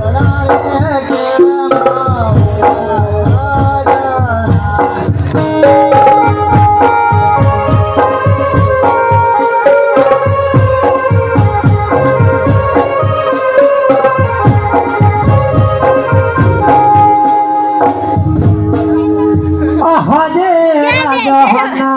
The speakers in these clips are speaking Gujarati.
પરણાવે કેમ રાજા હજે રાજા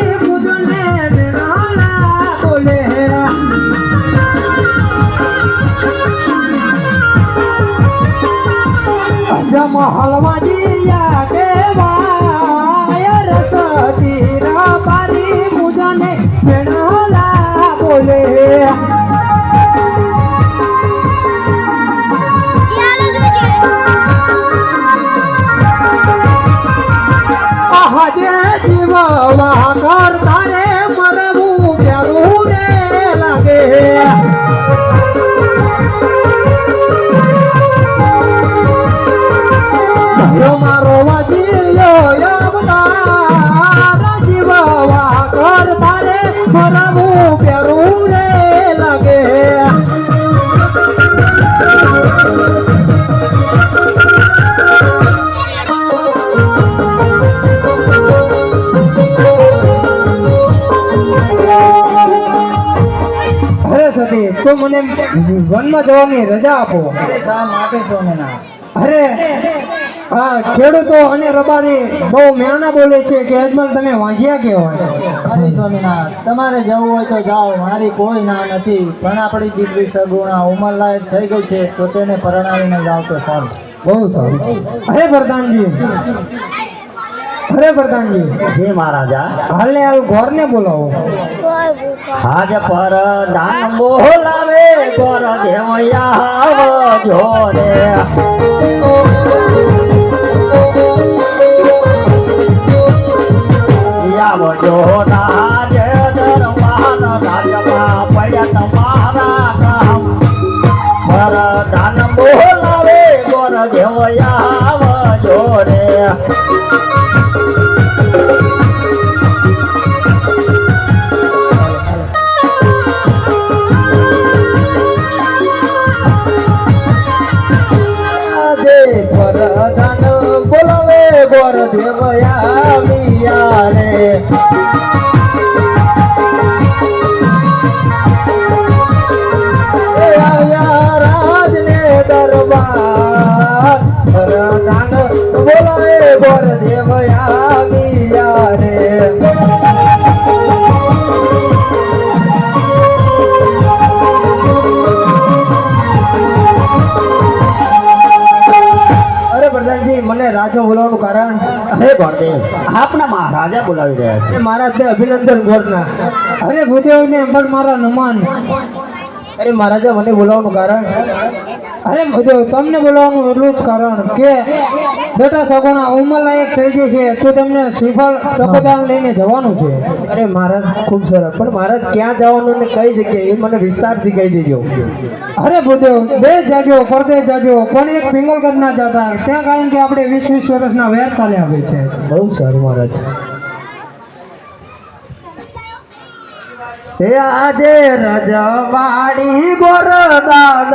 ખેડૂતો બુજાને લેણાલા બોલે હલવાજીયા કેવાય રસતી રાપારી પૂજને ભેણોલા બોલે આજે જીવવા કરતા રે મારો વાજીયો અવતાર જીવવા કરતા રે મરવું પ્યારું રે લાગે. અરે સતી તો મને વનમાં જવાની રજા આપો. શા માટે છો ને અરે હા ખેડૂતો અને રબારી બહુ મેણા બોલે છે કે અજમલ તમે વાંજ્યા કહેવાય. અરે સ્વામિનાથ તમારે જવું હોય તો જાઓ મારી કોઈ ના નથી. પણ આપણી દીકરી સગુણા ઉંમર લાયક થઈ ગઈ છે તો તેને પરણાવીને જાવ તો સારું. બહુ સારું. અરે પ્રધાનજી. અરે પ્રધાનજી. જી મહારાજા. હાલે હાલ ઘોરને બોલાવો. હાજ પર નામ બોલાવે ગોર દેવયા જોરે આવજો રાજ દરબાર રાજમાં પડ્યા તમારા કામ પર દાન બોલાવે ગોર દેવયા જોરે પ્રધાન બોલાવે ગોર દેવયા રાજો બોલાવવાનું કારણ? હે ગોરદેવ આપના મહારાજા બોલાવી રહ્યા છે. મહારાજ અભિનંદન ગોરના. અરે ભૂદેવને પણ મારા નમન. અરે મહારાજા, મને બોલાવવાનું કારણ? અરે તમને બોલાવવાનું એટલું જ કારણ કે બેટા સગોના ઉંમર લાયક થઈ ગયું છે, તો તમને શ્રીફળ ટકોદાન લઈને જવાનું છે. અરે મહારાજ, ખૂબ સરસ. પણ મહારાજ, ક્યાં જવાનું ને કઈ જગ્યાએ? એ મને વિસ્તારથી કહી દેજો. અરે ભૂદેવ દેશ જાજો પરદેશ જાજો, પણ એક પિંગલગઢ ના જતા. ત્યાં કારણ કે આપણે વીસ વીસ વર્ષના વેર ચાલ્યા આવે છે. બહુ સારું મહારાજ. આજે રજવાડી ગોર દાદા.